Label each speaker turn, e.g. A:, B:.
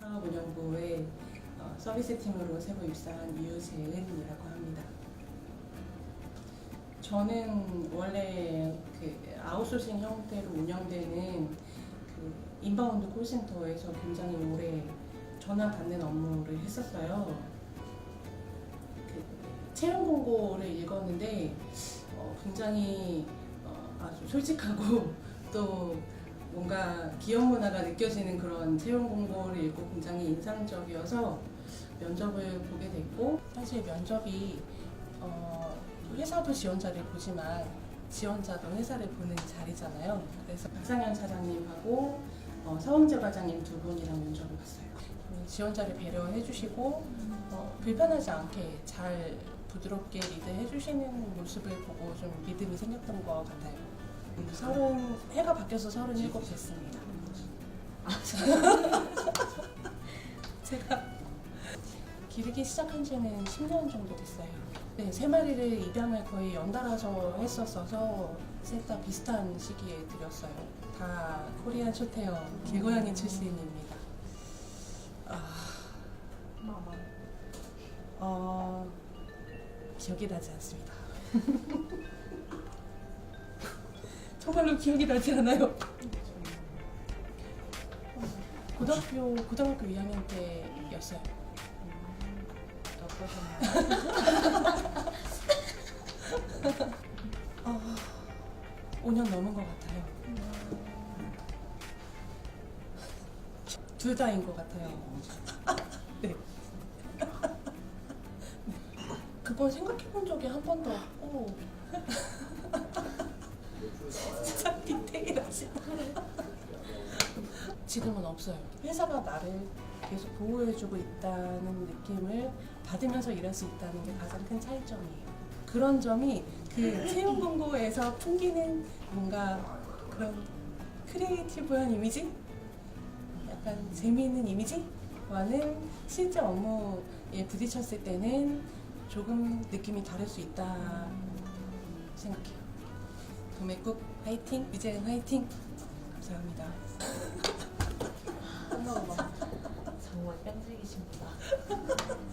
A: 사업운영부의 어, 서비스팀으로 새로 입사한 유재은이라고 합니다. 저는 원래 그 아웃소싱 형태로 운영되는 그 인바운드 콜센터에서 굉장히 오래 전화 받는 업무를 했었어요. 그 채용 공고를 읽었는데 어, 굉장히 어, 아주 솔직하고 또 뭔가 기업 문화가 느껴지는 그런 채용 공고를 읽고 굉장히 인상적이어서 면접을 보게 됐고 사실 면접이 어, 회사도 지원자를 보지만 지원자도 회사를 보는 자리잖아요. 그래서 박상현 사장님하고 어, 서은재 과장님 두 분이랑 면접을 봤어요. 음, 지원자를 배려해 주시고 어, 불편하지 않게 잘 부드럽게 리드해 주시는 모습을 보고 좀 믿음이 생겼던 것 같아요. 음, 서른 해가 바뀌어서 서른일곱 됐습니다. 제가 기르기 시작한 지는 10년 정도 됐어요. 네, 세 마리를 입양을 거의 연달아서 했었어서 셋 다 비슷한 시기에 들였어요. 다 코리안 쇼테어 길고양이 출신입니다. 아, 어, 기억이 나지 않습니다. 정말로 기억이 나지 않아요. 어, 고등학교 고등학교 2학년 때였어요. 아, 5년 넘은 것 같아요. 둘 다인 것 같아요. 네. 그건 생각해 본 적이 한 번도 없고. 진짜 디테일하지. 지금은 없어요. 회사가 나를 계속 보호해주고 있다는 느낌을 받으면서 일할 수 있다는 게 가장 큰 차이점이에요. 그런 점이 그 채용 공고에서 풍기는 뭔가 그런 크리에이티브한 이미지? 약간 재미있는 이미지 와는 실제 업무에 부딪혔을 때는 조금 느낌이 다를 수 있다 생각해요. 도매국 화이팅! 이재은 화이팅! 감사합니다.
B: 정말 뺑직이십니다.